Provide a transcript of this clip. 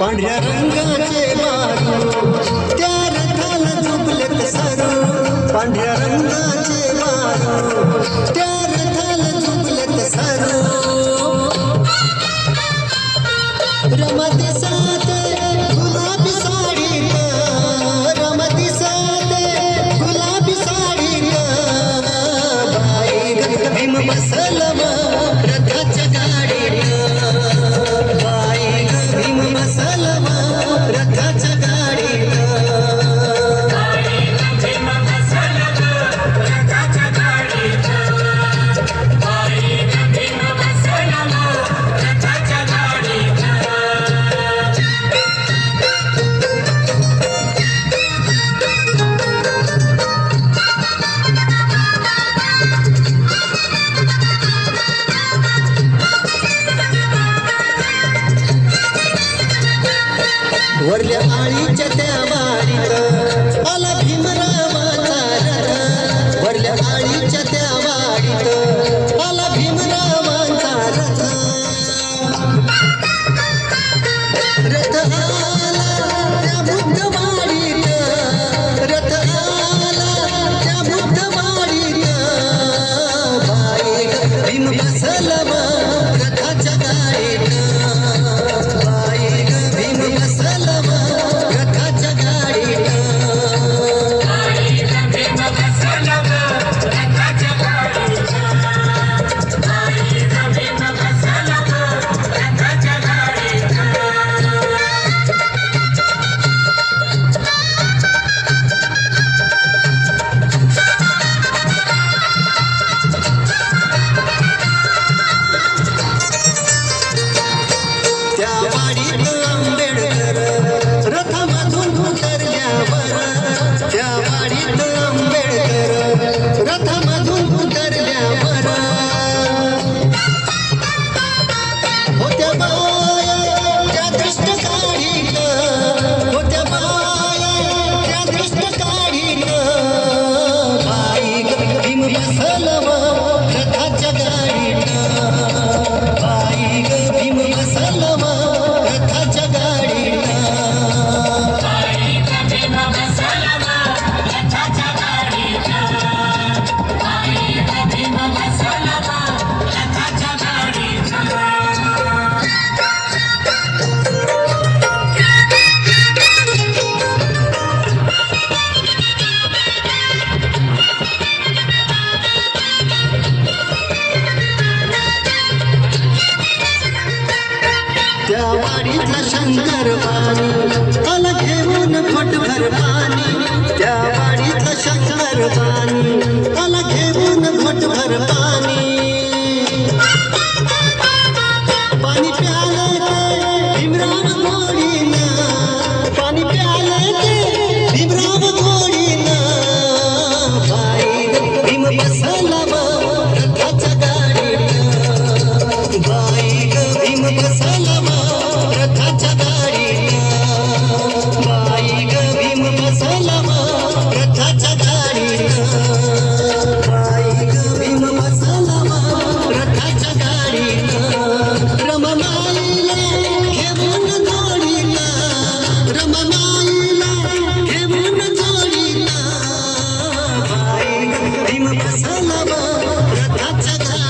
पांढऱ्या रंगाचे बारू त्या रथाला झोपलेत सारू पांढऱ्या रंगाचे बारू त्या माळीच्या त्या वारीत आला भीमरावाचा रथ. भरल्या माळीच्या त्या म्हटला शंकर बाणी आला घेऊन फटभर पाणी. त्या वाडीतला शंकर बाणी That's a